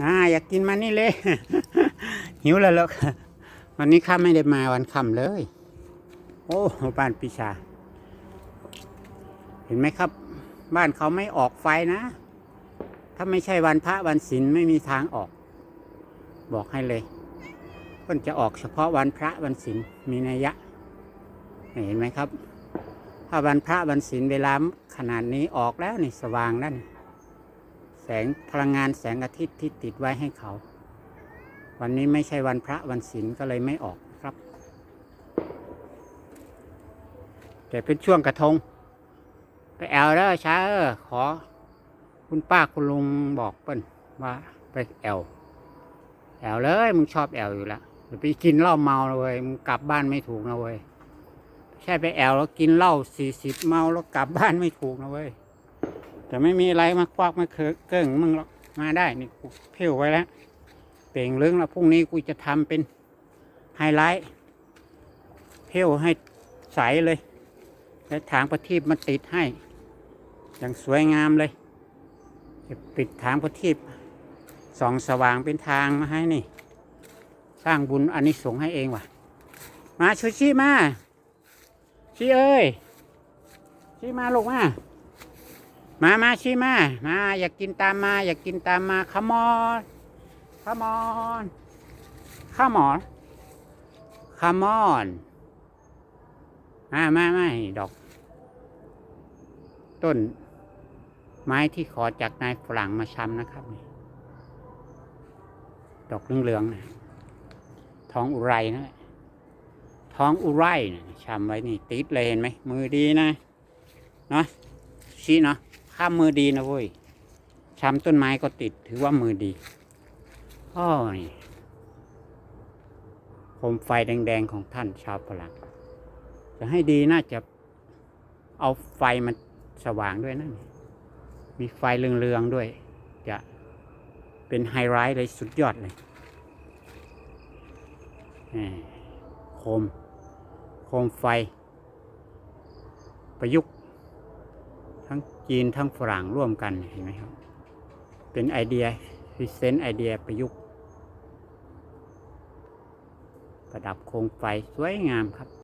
อ่าอยากกินมันนี่เลย หิวแล้วลูกวันนี้ข้าไม่ได้มาวันค่ำเลย โอ้บ้านปีชา เห็นไหมครับ บ้านเขาไม่ออกไฟนะ ถ้าไม่ใช่วันพระวันศีลไม่มีทางออก บอกให้เลยเพิ่นจะออกเฉพาะวันพระวันศีลมีนัยยะ เห็นไหมครับ ถ้าวันพระวันศีลเวลาขนาดนี้ออกแล้วนี่สว่างแล้วนี่ แสงพลังงานแสงอาทิตย์ที่ติดไว้ให้เขา วันนี้ไม่ใช่วันพระวันศีลก็เลยไม่ออกครับแต่เป็นช่วงกระทง ไปแอลเด้อช้าเออขอ คุณป้าคุณลุงบอกเปิ้นว่าไปแอลแอลเลยมึงชอบแอลอยู่แล้วไปกินเหล้าเมาเลยมึงกลับบ้านไม่ถูกนะเว้ยใช่ไปแอลแล้วกินเหล้าสี่สิบเมาแล้วกลับบ้านไม่ถูกนะเว้ย แต่ไม่มีอะไรมาควักมาเคเกิ่งมึงหรอกมาได้นี่กูเพี้ยวไว้แล้วเปล่งเรื่องแล้วพรุ่งนี้กูจะทำเป็นไฮไลท์เพี้ยวให้ใสเลยแล้วถางประทีปมาติดให้ อย่างสวยงามเลยจะปิดถางประทีปส่องสว่างเป็นทางมาให้นี่ สร้างบุญอันนี้สงส์ให้เองว่ะ มาช่วยชี้มาชีเอ้ยชีมาลูกมา มามาชี้มา มา อยากกินตามมา อยากกินตามมาขมอนขมอนข้ามอนขมอนมามามาดอก ต้น ไม้ที่ขอจากนายฝรั่งมาชำนะครับนี่ดอกเหลืองๆนะทองอุไรนะทองอุไรนะชำไว้นี่ ติดเลยเห็นไหมมือดีนะเนาะชี้เนาะ ข้ามมือดีนะเว้ยชำต้นไม้ก็ติด ถือว่ามือดีอ้อนี่โคมไฟแดง ๆ ของท่านชาวฝรั่งจะให้ดีน่าจะเอาไฟมันสว่างด้วยนะนี่มีไฟเรืองๆด้วย จะเป็นไฮไลท์เลยสุดยอดเลยโคม โคมไฟ ประยุกต์ ทั้งจีนทั้งฝรั่งร่วมกันเห็นไหมครับ เป็นไอเดียพิเศษไอเดียประยุกต์ ประดับโคมไฟสวยงามครับ